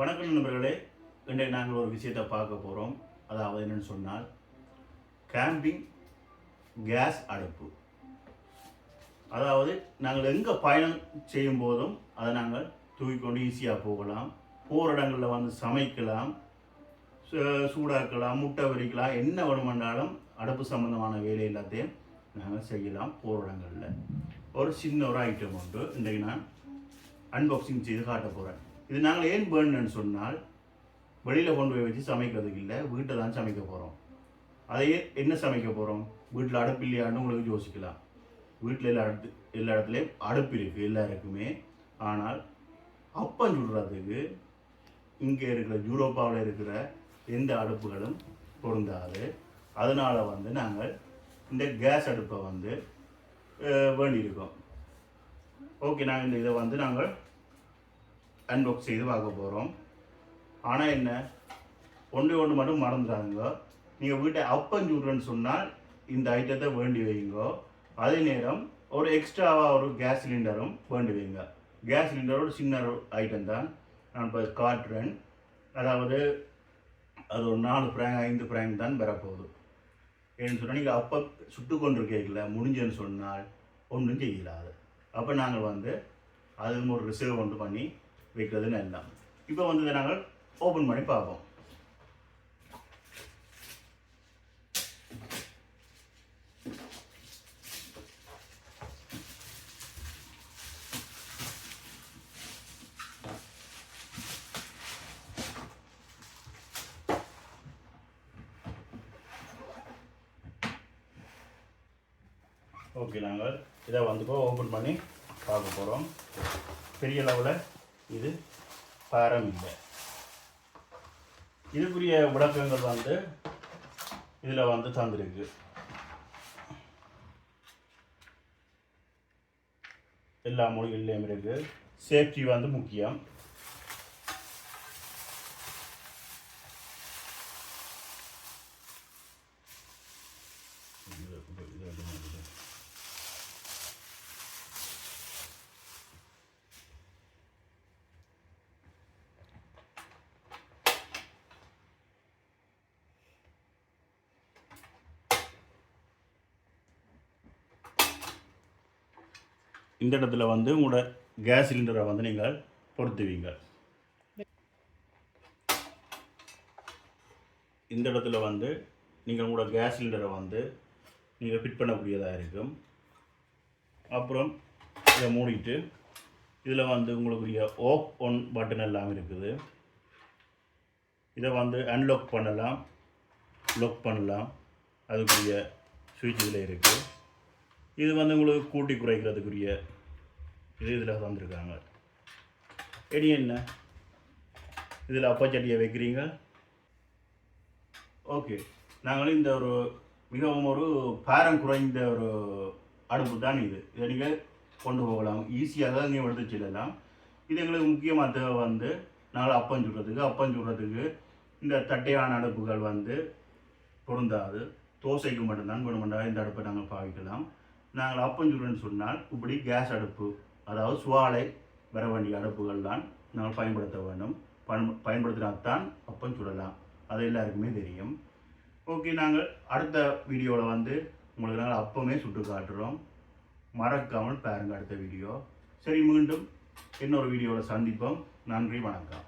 வணக்கம் நண்பர்களே இன்றைக்கு நாங்கள் ஒரு விஷயத்தை பார்க்க போகிறோம் அதாவது என்னென்னு சொன்னால் கேம்பிங் கேஸ் அடுப்பு. அதாவது நாங்கள் எங்கே பயணம் செய்யும் போதும் அதை நாங்கள் தூக்கிக்கொண்டு ஈஸியாக போகலாம். போகிற இடங்களில் வந்து சமைக்கலாம் சு- சூடாக்கலாம் முட்டை வரிக்கலாம் என்ன வேணுமென்றாலும் அடுப்பு சம்மந்தமான வேலை எல்லாத்தையும் நாங்கள் செய்யலாம் போகிற இடங்களில். ஒரு சின்ன ஒரு ஐட்டம் உண்டு. இன்றைக்கு நான் அன்பாக்சிங் செய்து காட்ட போகிறேன் இது நாங்கள் ஏன் வேணும்னு சொன்னால் வெளியில் கொண்டு போய் வச்சு சமைக்கிறதுக்கு இல்லை வீட்டில் தான் சமைக்க போகிறோம் அதையே என்ன சமைக்க போகிறோம் வீட்டில் அடுப்பு இல்லையான்னு உங்களுக்கு யோசிக்கலாம். வீட்டில் எல்லா இடத்து எல்லா இடத்துலையும் அடுப்பு இருக்குது எல்லாருக்குமே. ஆனால் அப்பம் சுடுறதுக்கு இங்கே இருக்கிற யூரோப்பாவில் இருக்கிற எந்த அடுப்புகளும் பொருந்தாது. அதனால் வந்து நாங்கள் இந்த கேஸ் அடுப்பை வந்து வேண்டியிருக்கோம். ஓகே நாங்கள் இந்த இதை வந்து நாங்கள் அன்பாக்ஸ் செய்து பார்க்க போகிறோம் ஆனால் என்ன? ஒன்று ஒன்று மட்டும் மறந்துடாதுங்க நீங்கள் வீட்டை அப்பம் சுடுறேன்னு சொன்னால் இந்த ஐட்டத்தை வேண்டி வைங்க அதே நேரம் ஒரு எக்ஸ்ட்ராவாக ஒரு கேஸ் சிலிண்டரும் வேண்டி வைங்க கேஸ் சிலிண்டரோட சின்ன ஐட்டம் தான். நான் இப்போ காட்டுறேன். அதாவது அது ஒரு நாலு பிராங்க் ஐந்து பிராங்க் தான் வரப்போகுது. ஏன்னு சொன்னால் நீங்கள் அப்போ சுட்டு கொண்டு கேட்கல முடிஞ்சேன்னு சொன்னால் ஒன்றும் செய்யலாது. அப்போ நாங்கள் வந்து அதுவும் ஒரு ரிசர்வ் ஒன்று பண்ணி வைக்கிறதுன்னு எல்லாம் இப்போ வந்து நாங்கள் ஓப்பன் பண்ணி பார்ப்போம். ஓகே நாங்கள் இதை வந்து ஓப்பன் பண்ணி பார்க்க போகிறோம் பெரிய லெவலில் இது பாரம் இல்லை இதுக்குரிய விளக்கங்கள் வந்து இதில் வந்து தந்திருக்கு. எல்லா மொழிகள்லேயும் இருக்குது சேஃப்டி வந்து முக்கியம். இது இந்த இடத்துல வந்து உங்களோட கேஸ் சிலிண்டரை வந்து நீங்கள் பொருத்துவீங்க. இந்த இடத்துல வந்து நீங்கள் உங்களோட கேஸ் சிலிண்டரை வந்து நீங்கள் ஃபிட் பண்ணக்கூடியதாக இருக்கும். அப்புறம் இதை மூடிட்டு இதில் வந்து உங்களுக்குரிய ஓப் ஒன் பட்டன் எல்லாம் இருக்குது. இதை வந்து அன்லாக் பண்ணலாம். லாக் பண்ணலாம். அதுக்குரிய சுவிட்ச் இதில் இருக்குது இது வந்து உங்களுக்கு கூட்டி குறைக்கிறதுக்குரிய இது இதில் தந்திருக்காங்க இனி என்ன? இதில் அப்பச்சட்டியை வைக்கிறீங்க? ஓகே. நாங்களும் இந்த ஒரு மிகவும் ஒரு பாரம் குறைந்த ஒரு அடுப்பு தான் இது. இதை நீங்கள் கொண்டு போகலாம். ஈஸியாக நீங்கள் எடுத்து செல்லலாம். இது எங்களுக்கு முக்கியமாக தேவை வந்து நாங்கள் அப்பம் சுடுறதுக்கு அப்பம் சுடுறதுக்கு இந்த தட்டையான அடுப்புகள் வந்து பொருந்தாது. தோசைக்கு மட்டும்தான் வேணுமெண்டா இந்த அடுப்பை நாங்கள் பாவிக்கலாம். நாங்கள் அப்பம் சொன்னால் இப்படி கேஸ் அடுப்பு அதாவது சுவாலை வர வேண்டிய அடுப்புகள் தான் நாங்கள் பயன்படுத்த வேண்டும். பயன் பயன்படுத்தினால்தான் அப்பம் சுடலாம். அது எல்லாருக்குமே தெரியும். ஓகே நாங்கள் அடுத்த வீடியோவில் வந்து உங்களுக்கு நாங்கள் அப்பமே சுட்டு காட்டுறோம். மறக்காமல் பாருங்கள் அடுத்த வீடியோ. சரி மீண்டும் இன்னொரு வீடியோவில் சந்திப்போம். நன்றி வணக்கம்.